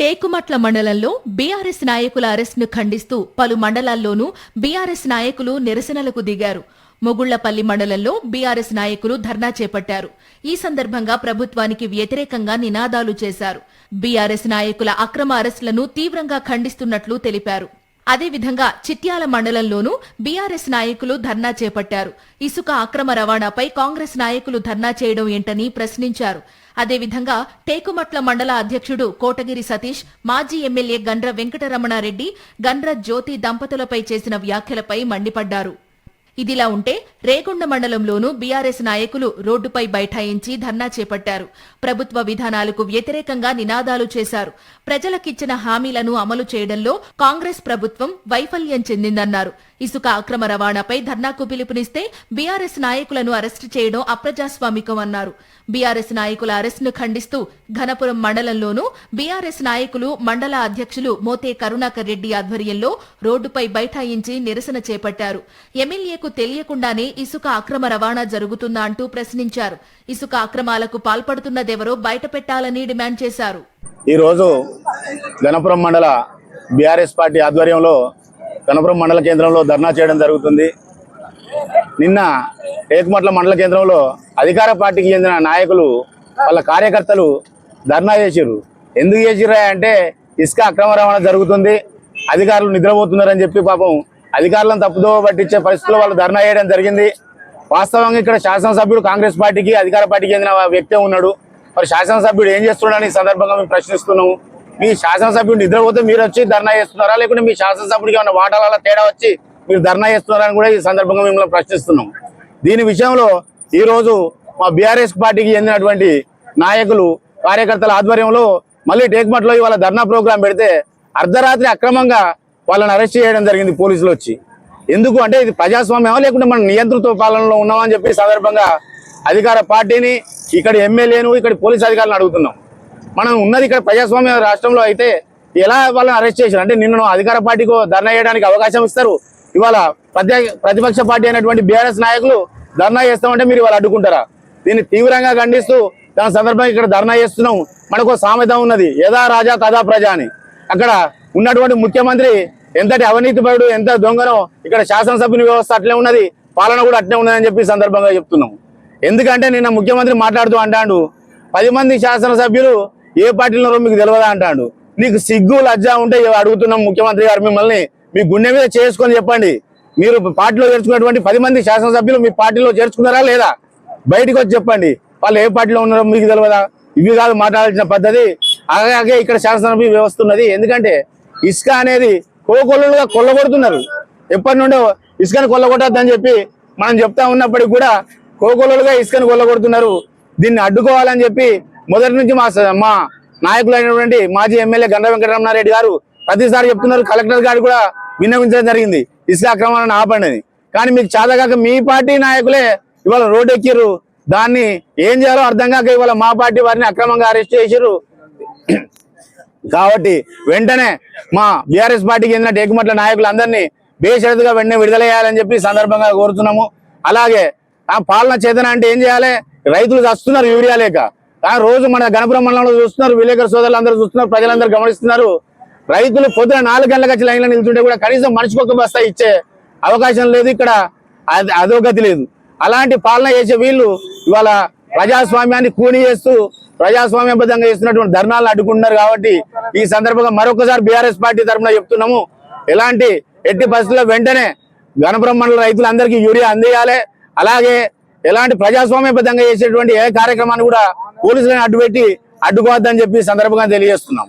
టేకుమట్ల మండలంలో బీఆర్ఎస్ నాయకుల అరెస్టును ఖండిస్తూ పలు మండలాల్లోనూ బీఆర్ఎస్ నాయకులు నిరసనలకు దిగారు. మొగుళ్ళపల్లి మండలంలో బీఆర్ఎస్ నాయకులు ధర్నా చేపట్టారు. ఈ సందర్భంగా ప్రభుత్వానికి వ్యతిరేకంగా నినాదాలు చేశారు. బీఆర్ఎస్ నాయకుల అక్రమ అరెస్టులను తీవ్రంగా ఖండిస్తున్నట్లు తెలిపారు. అదేవిధంగా చిట్యాల మండలంలోనూ బీఆర్ఎస్ నాయకులు ధర్నా చేపట్టారు. ఇసుక అక్రమ రవాణాపై కాంగ్రెస్ నాయకులు ధర్నా చేయడం ఏంటని ప్రశ్నించారు. అదేవిధంగా టేకుమట్ల మండల అధ్యక్షుడు కోటగిరి సతీష్ మాజీ ఎమ్మెల్యే గండ్ర వెంకటరమణారెడ్డి గండ్ర జ్యోతి దంపతులపై చేసిన వ్యాఖ్యలపై మండిపడ్డారు. ఇదిలా ఉంటే రేగొండ మండలంలోనూ బీఆర్ఎస్ నాయకులు రోడ్డుపై బైఠాయించి ధర్నా చేపట్టారు. ప్రభుత్వ విధానాలకు వ్యతిరేకంగా నినాదాలు చేశారు. ప్రజలకిచ్చిన హామీలను అమలు చేయడంలో కాంగ్రెస్ ప్రభుత్వం వైఫల్యం చెందిందన్నారు. ఇసుక అక్రమ రవాణాపై ధర్నాకు పిలుపునిస్తే బీఆర్ఎస్ నాయకులను అరెస్టు చేయడం అప్రజాస్వామికం అన్నారు. బీఆర్ఎస్ నాయకుల అరెస్టును ఖండిస్తూ ఘనపురం మండలంలోనూ బీఆర్ఎస్ నాయకులు మండల అధ్యక్షులు మోతే కరుణాకర్ రెడ్డి ఆధ్వర్యంలో రోడ్డుపై బైఠాయించి నిరసన చేపట్టారు. ఎమ్మెల్యేకు తెలియకుండానే ఇసుక అక్రమ రవాణా జరుగుతుందా అంటూ ప్రశ్నించారు. ఇసుక అక్రమాలకు పాల్పడుతున్నదెవరో బయటపెట్టాలని డిమాండ్ చేశారు. ఈరోజు గణపురం మండల బీఆర్ఎస్ పార్టీ ఆధ్వర్యంలో గణపురం మండల కేంద్రంలో ధర్నా చేయడం జరుగుతుంది. నిన్న ఏకమట్ల మండల కేంద్రంలో అధికార పార్టీకి చెందిన నాయకులు వాళ్ళ కార్యకర్తలు ధర్నా చేసిర్రు. ఎందుకు చేసిర్రా అంటే ఇసుక అక్రమ రవాణా జరుగుతుంది అధికారులు నిద్రపోతున్నారని చెప్పి పాపం అధికారులను తప్పుదో పట్టించే పరిస్థితుల్లో వాళ్ళు ధర్నా చేయడం జరిగింది. వాస్తవంగా ఇక్కడ శాసనసభ్యుడు కాంగ్రెస్ పార్టీకి అధికార పార్టీకి చెందిన వ్యక్తే ఉన్నాడు. మరి శాసనసభ్యుడు ఏం చేస్తున్నాడని సందర్భంగా మేము ప్రశ్నిస్తున్నాము. మీ శాసనసభ్యుడు నిద్రపోతే మీరు వచ్చి ధర్నా చేస్తున్నారా? లేకుంటే మీ శాసనసభ్యుడికి ఏమైనా వాటాల తేడా వచ్చి మీరు ధర్నా చేస్తున్నారని కూడా ఈ సందర్భంగా మిమ్మల్ని ప్రశ్నిస్తున్నాం దీని విషయంలో ఈరోజు మా బీఆర్ఎస్ పార్టీకి చెందినటువంటి నాయకులు కార్యకర్తల ఆధ్వర్యంలో మళ్ళీ టేక్మట్లో ఇవాళ ధర్నా ప్రోగ్రాం పెడితే అర్ధరాత్రి అక్రమంగా వాళ్ళని అరెస్ట్ చేయడం జరిగింది పోలీసులు వచ్చి. ఎందుకు అంటే ఇది ప్రజాస్వామ్యమా లేకుంటే మనం నియంతృత్వ పాలనలో ఉన్నామని చెప్పి సందర్భంగా అధికార పార్టీని ఇక్కడ ఎమ్మెల్యేను ఇక్కడ పోలీస్ అధికారులను అడుగుతున్నాం. మనం ఉన్నది ఇక్కడ ప్రజాస్వామ్య రాష్ట్రంలో అయితే ఎలా వాళ్ళని అరెస్ట్ చేశారు? అంటే నిన్ను అధికార పార్టీకి ధర్నా చేయడానికి అవకాశం ఇస్తారు. ఇవాళ ప్రతిపక్ష పార్టీ అయినటువంటి బీఆర్ఎస్ నాయకులు ధర్నా చేస్తామంటే మీరు ఇవాళ అడ్డుకుంటారా? దీన్ని తీవ్రంగా ఖండిస్తూ దాని సందర్భంగా ఇక్కడ ధర్నా చేస్తున్నాం. మనకు సామెత ఉన్నది యథా రాజా తదా ప్రజా అని. అక్కడ ఉన్నటువంటి ముఖ్యమంత్రి ఎంతటి అవినీతిపరుడు ఎంత దొంగనో ఇక్కడ శాసనసభ్యుని వ్యవస్థ అట్లే ఉన్నది పాలన కూడా అట్లే ఉన్నదని చెప్పి సందర్భంగా చెప్తున్నాం. ఎందుకంటే నిన్న ముఖ్యమంత్రి మాట్లాడుతూ అంటాడు పది మంది శాసనసభ్యులు ఏ పార్టీలో ఉన్నారో మీకు తెలియదా అంటాడు. నీకు సిగ్గు లజ్జ ఉంటే అడుగుతున్నాం ముఖ్యమంత్రి గారు మిమ్మల్ని మీ గుండె మీద చేసుకొని చెప్పండి. మీరు పార్టీలో చేర్చుకున్నటువంటి పది మంది శాసనసభ్యులు మీ పార్టీలో చేర్చుకున్నారా లేదా? బయటకు వచ్చి చెప్పండి. వాళ్ళు ఏ పార్టీలో ఉన్నారో మీకు తెలియదా? ఇవి కాదు మాట్లాడాల్సిన పద్ధతి. అలాగే ఇక్కడ శాసనసభ వ్యవస్థ ఉన్నది ఎందుకంటే ఇసుక అనేది కోకొల్లుగా కొల్లగొడుతున్నారు. ఎప్పటి నుండో ఇసుకను కొల్లగొట్టద్దని చెప్పి మనం చెప్తా ఉన్నప్పటికి కూడా కోకొల్లుగా ఇసుకను కొల్లగొడుతున్నారు. దీన్ని అడ్డుకోవాలని చెప్పి మొదటి నుంచి మా మా నాయకులైనటువంటి మాజీ ఎమ్మెల్యే గండ్ర వెంకటరమణారెడ్డి గారు ప్రతిసారి చెప్తున్నారు. కలెక్టర్ గారు కూడా విన్నవించడం జరిగింది. ఇసుక అక్రమాలను ఆపండి కానీ మీకు చాదగాక మీ పార్టీ నాయకులే ఇవాళ రోడ్డు ఎక్కిర్రు. దాన్ని ఏం చేయాలో అర్థం కాక ఇవాళ మా పార్టీ వారిని అక్రమంగా అరెస్ట్ చేశారు కాబట్టి వెంటనే మా బీఆర్ఎస్ పార్టీకి చెందిన టేకుమట్ల నాయకులందరినీ బేషరతుగా వెంటనే విడుదల చేయాలని చెప్పి సందర్భంగా కోరుతున్నాము. అలాగే ఆ పాలన చేతన అంటే ఏం చేయాలి? రైతులు చస్తున్నారు యూరియా లేక. రోజు మన గణపురం మండలంలో చూస్తున్నారు విలేకరు సోదరులు అందరూ చూస్తున్నారు ప్రజలందరూ గమనిస్తున్నారు. రైతులు పొద్దున నాలుగు గంటలకు వచ్చి లైన్లో నిల్చుంటే కూడా కనీసం మనిషికి ఒక బస్తా ఇచ్చే అవకాశం లేదు ఇక్కడ. అది అధోగతి లేదు. అలాంటి పాలన చేసే వీళ్ళు ఇవాళ ప్రజాస్వామ్యాన్ని కూని చేస్తూ ప్రజాస్వామ్యబద్ధంగా చేస్తున్నటువంటి ధర్నాలను అడ్డుకుంటున్నారు కాబట్టి ఈ సందర్భంగా మరొకసారి బీఆర్ఎస్ పార్టీ తరఫున చెప్తున్నాము. ఎలాంటి ఎట్టి పరిస్థితుల్లో వెంటనే గణపురం మండల రైతులందరికీ యూరియా అందియాలి అలాగే ఎలాంటి ప్రజాస్వామ్యబద్ధంగా చేసేటువంటి ఏ కార్యక్రమాన్ని కూడా పోలీసులను అడ్డుపెట్టి అడ్డుకోవద్దని చెప్పి సందర్భంగా తెలియజేస్తున్నాం